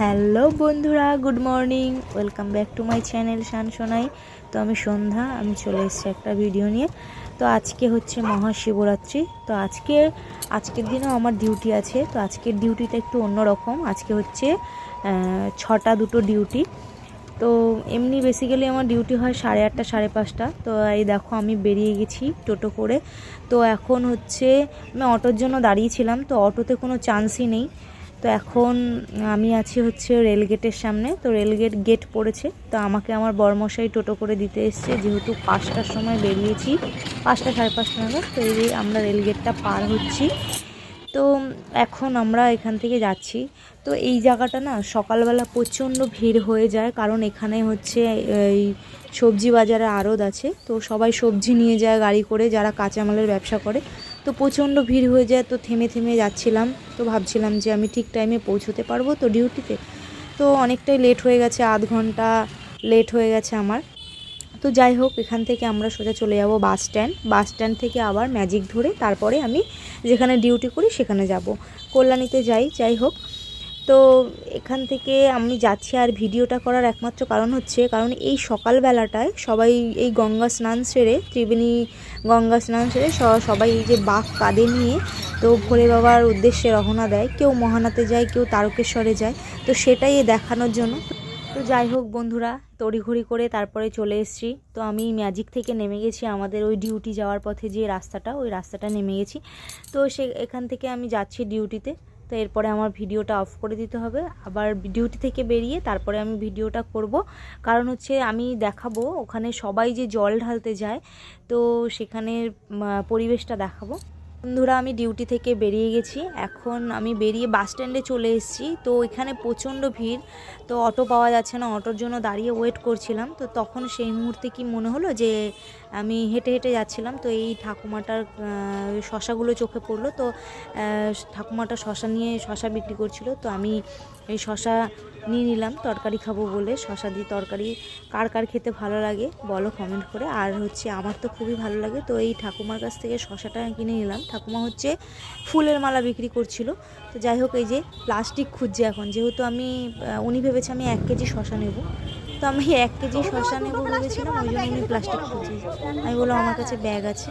Hello বন্ধুরা, good morning. Welcome back to my channel Shan Sonai. তো আমি সন্ধ্যা, আমি চলে এসেছি একটা ভিডিও নিয়ে। তো আজকে হচ্ছে মহাশিবরাত্রি। তো আজকে, আজকের দিনেও আমার ডিউটি আছে। তো আজকের ডিউটিটা একটু অন্যরকম। আজকে হচ্ছে ছটা দুটো ডিউটি। তো এমনি বেসিক্যালি আমার ডিউটি হয় সাড়ে আটটা, সাড়ে পাঁচটা। তো এই দেখো আমি বেরিয়ে গেছি টোটো করে। তো এখন হচ্ছে, আমি অটোর জন্য দাঁড়িয়েছিলাম তো অটোতে কোনো চান্সই নেই। তো এখন আমি আছি হচ্ছে রেলগেটের সামনে। তো রেলগেট গেট পড়েছে। তো আমাকে আমার বরমশাই টোটো করে দিতে এসছে। যেহেতু পাঁচটার সময় বেরিয়েছি, পাঁচটা সাড়ে পাঁচটা নাগাদ। তো এই আমরা রেলগেটটা পার হচ্ছি। তো এখন আমরা এখান থেকে যাচ্ছি। তো এই জায়গাটা না সকালবেলা প্রচণ্ড ভিড় হয়ে যায়। কারণ এখানে হচ্ছে এই সবজি বাজারে আড়ত আছে। তো সবাই সবজি নিয়ে যায়, গাড়ি করে, যারা কাঁচামালের ব্যবসা করে। তো প্রচণ্ড ভিড় হয়ে যায়, তো থেমে থেমে যাচ্ছিলাম। তো ভাবছিলাম যে আমি ঠিক টাইমে পৌঁছতে পারব তো ডিউটিতে তো অনেকটাই লেট হয়ে গেছে, আধ ঘণ্টা লেট হয়ে গেছে আমার। তো যাই হোক, এখান থেকে আমরা সোজা চলে যাব বাস স্ট্যান্ড বাস স্ট্যান্ড থেকে আবার ম্যাজিক ধরে তারপরে আমি যেখানে ডিউটি করি সেখানে যাব। কল্যাণীতে যাই যাই হোক। তো এখান থেকে আমি যাচ্ছি আর ভিডিওটা করার একমাত্র কারণ হচ্ছে, কারণ এই সকালবেলাটায় সবাই এই গঙ্গা স্নান সেরে, ত্রিবেণী গঙ্গা স্নান সেরে সবাই এই যে বাঘ কাঁধে নিয়ে তো ভোলে বাবার উদ্দেশ্যে রওনা দেয়। কেউ মহানাতে যায়, কেউ তারকেশ্বরে যায়। তো সেটাই দেখানোর জন্য। তো যাই হোক বন্ধুরা, তড়িঘড়ি করে তারপরে চলে এসেছি। তো আমি ম্যাজিক থেকে নেমে গেছি আমাদের ওই ডিউটি যাওয়ার পথে যে রাস্তাটা, ওই রাস্তাটা নেমে গেছি। তো সে, এখান থেকে আমি যাচ্ছি ডিউটিতে। তো এরপরে আমার ভিডিওটা অফ করে দিতে হবে। আবার ডিউটি থেকে বেরিয়ে তারপরে আমি ভিডিওটা করব। কারণ হচ্ছে আমি দেখাবো, ওখানে সবাই যে জল ঢালতে যায়, তো সেখানের পরিবেশটা দেখাবো। বন্ধুরা, আমি ডিউটি থেকে বেরিয়ে গেছি। এখন আমি বেরিয়ে বাস স্ট্যান্ডে চলে এসেছি। তো এখানে প্রচণ্ড ভিড়। তো অটো পাওয়া যাচ্ছে না অটোর জন্য দাঁড়িয়ে ওয়েট করছিলাম। তো তখন সেই মুহূর্তে কি মনে হলো যে, আমি হেঁটে হেঁটে যাচ্ছিলাম। তো এই ঠাকুমাটার শশাগুলো চোখে পড়ল। তো ঠাকুমাটা শশা নিয়ে শশা বিক্রি করছিল। তো আমি এই শশা নিয়ে নিলাম। তরকারি খাব বলে শশা দিয়ে তরকারি কার কার খেতে ভালো লাগে বলো কমেন্ট করে। আর হচ্ছে আমার তো খুবই ভালো লাগে। তো এই ঠাকুমার কাছ থেকে শশাটা কিনে নিলাম। ঠাকুমা হচ্ছে ফুলের মালা বিক্রি করছিল। তো যাই হোক, এই যে প্লাস্টিক খুঁজছে এখন। যেহেতু আমি উনি ভেবেছে আমি এক কেজি শশা নেব। তো আমি এক কেজি শশা নেব ভেবেছিলাম, ওই জন্য উনি প্লাস্টিক খুঁজছে। আমি বললাম, আমার কাছে ব্যাগ আছে।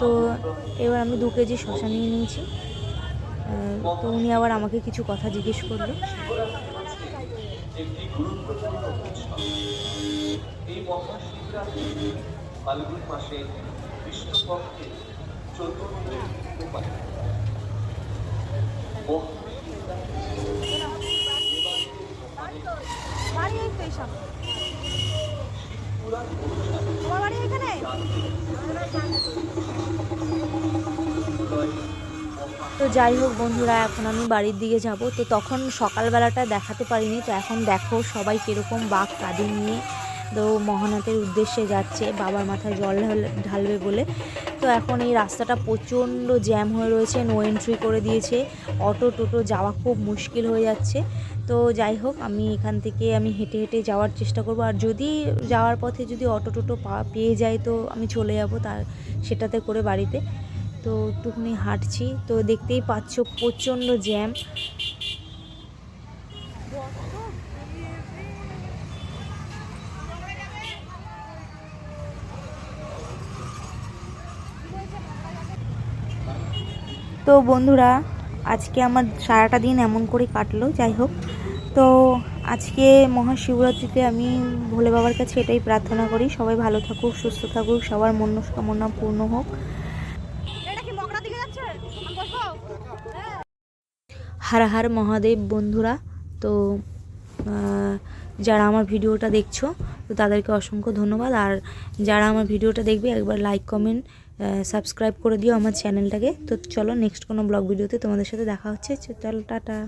তো এবার আমি দু কেজি শশা নিয়ে নিয়েছি। তো উনি আবার আমাকে কিছু কথা জিজ্ঞেস করল। একটি গুরুত্বপূর্ণ উৎসব এই মহাশিবরাত্রি ফাল্গুন মাসে কৃষ্ণপক্ষে চতুর্থ উপায়। তোমার বাড়ি এখানে? তো যাই হোক বন্ধুরা, এখন আমি বাড়ির দিকে যাব। তো তখন সকালবেলাটা দেখাতে পারিনি। তো এখন দেখো সবাই কীরকম বাঘ কাঁধে নিয়ে তো মহানাথের উদ্দেশ্যে যাচ্ছে, বাবার মাথায় জল ঢাল- ঢালবে বলে। তো এখন এই রাস্তাটা প্রচণ্ড জ্যাম হয়ে রয়েছে নো এন্ট্রি করে দিয়েছে। অটো, টোটো যাওয়া খুব মুশকিল হয়ে যাচ্ছে। তো যাই হোক, আমি এখান থেকে আমি হেঁটে হেঁটে যাওয়ার চেষ্টা করব। আর যদি যাওয়ার পথে যদি অটো, টোটো পেয়ে যাই তো আমি চলে যাব তার সেটাতে করে বাড়িতে। তো একটুখানি হাঁটছি, তো দেখতেই পাচ্ছ প্রচণ্ড জ্যাম। তো বন্ধুরা, আজকে আমার সারাটা দিন এমন করে কাটলো, যাই হোক। তো আজকে মহাশিবরাত্রিতে আমি ভোলে বাবার কাছে এটাই প্রার্থনা করি, সবাই ভালো থাকুক, সুস্থ থাকুক, সবার মনস্কামনা পূর্ণ হোক এটা কি মগরা দিকে যাচ্ছে আমি বসবো হার হার মহাদেব বন্ধুরা, তো যারা আমার ভিডিওটা দেখছ, তো তাদেরকে অসংখ্য ধন্যবাদ। আর যারা আমার ভিডিওটা দেখবে, একবার লাইক, কমেন্ট সাবস্ক্রাইব করে দিও আমার চ্যানেলটাকে। তো চলো, নেক্সট কোনো ব্লগ ভিডিওতে তোমাদের সাথে দেখা হচ্ছে। চলো, টাটা।